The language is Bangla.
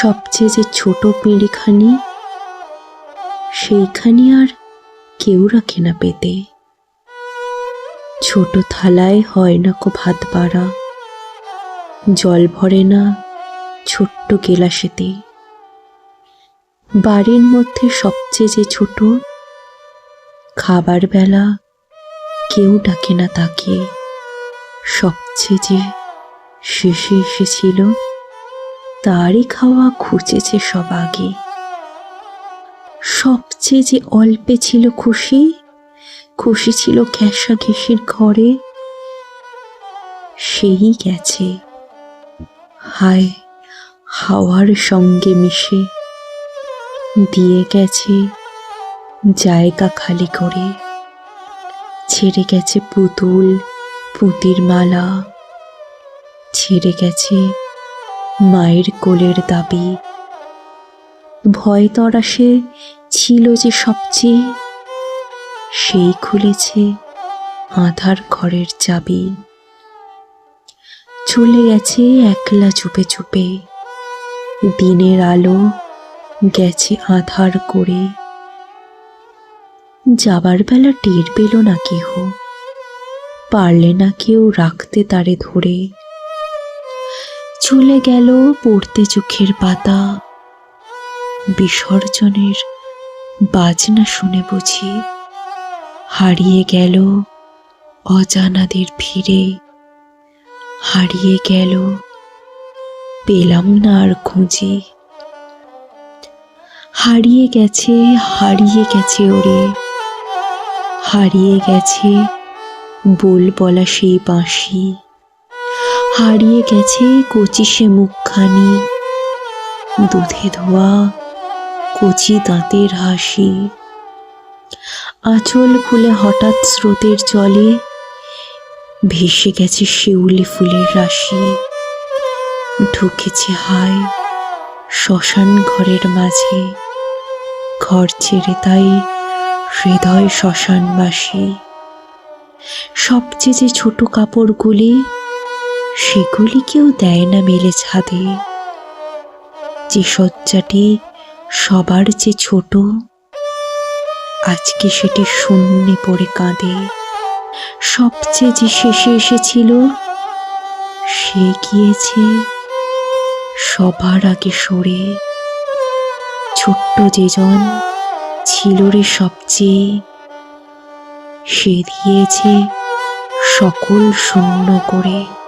সবচেয়ে যে ছোট পিঁড়িখানি, সেইখানি আর কেউ রাখে না পেতে। ছোট থালায় হয় না কো ভাত বাড়া, জল ভরে না ছোট্ট গেলাসেতে। বাড়ির মধ্যে সবচেয়ে যে ছোট, খাবার বেলা কেউ ডাকে না তাকে। সবচেয়ে যে শেষে এসেছিল তারই খাওয়া খুঁজেছে সব আগে। সবচেয়ে যে অল্পে ছিল খুশি খুশি ছিল ঘেঁষা ঘেঁষির ঘরে, সেই গেছে। হায়, হাওয়ার সঙ্গে মিশে দিয়ে গেছে জায়গা খালি করে। ছেড়ে গেছে পুতুল, পুতির মালা, ছেড়ে গেছে মায়ের কোলের দাবি। ভয় তরাসে ছিল যে সবচেয়ে সেই খুলেছে আধার ঘরের চাবি। চলে গেছে একলা চুপে চুপে। দিনের আলো গেছে আধার করে। যাবার বেলা টের পেল না কেহ। পারলে না কেউ রাখতে তারে ধরে। চলে গেল পড়তে চোখের পাতা। বিসর্জনের বাজনা শুনে বুঝি হারিয়ে গেল অজানাদের ভিড়ে। হারিয়ে গেল, পেলাম না আর খুঁজে। হারিয়ে গেছে হারিয়ে গেছে ওরে। হারিয়ে গেছে বল বলা সেই বাঁশি। হারিয়ে গেছে কচি সে মুখখানি। দুধে ধোয়া কচি দাঁতের হাসি। আঁচল খুলে হঠাৎ স্রোতের জলে ভেসে গেছে শিউলি ফুলের রাশি। ঢুকেছে হায় শ্মশান ঘরের মাঝে। ঘর ছেড়ে তাই হৃদয় শ্মশানবাসী। সবচেয়ে যে ছোট কাপড়গুলি সেগুলি কেউ দেয় না মেলে ছাদে। যে শয্যাটি সবার যে ছোট, আজকে সেটি শূন্যে পড়ে কাঁদে। সবচেয়ে যে শেষে এসেছিল, সে গিয়েছে সবার আগে সরে। ছোট্ট যেজন ছিল রে সবচেয়ে, সে দিয়েছে সকল শূন্য করে।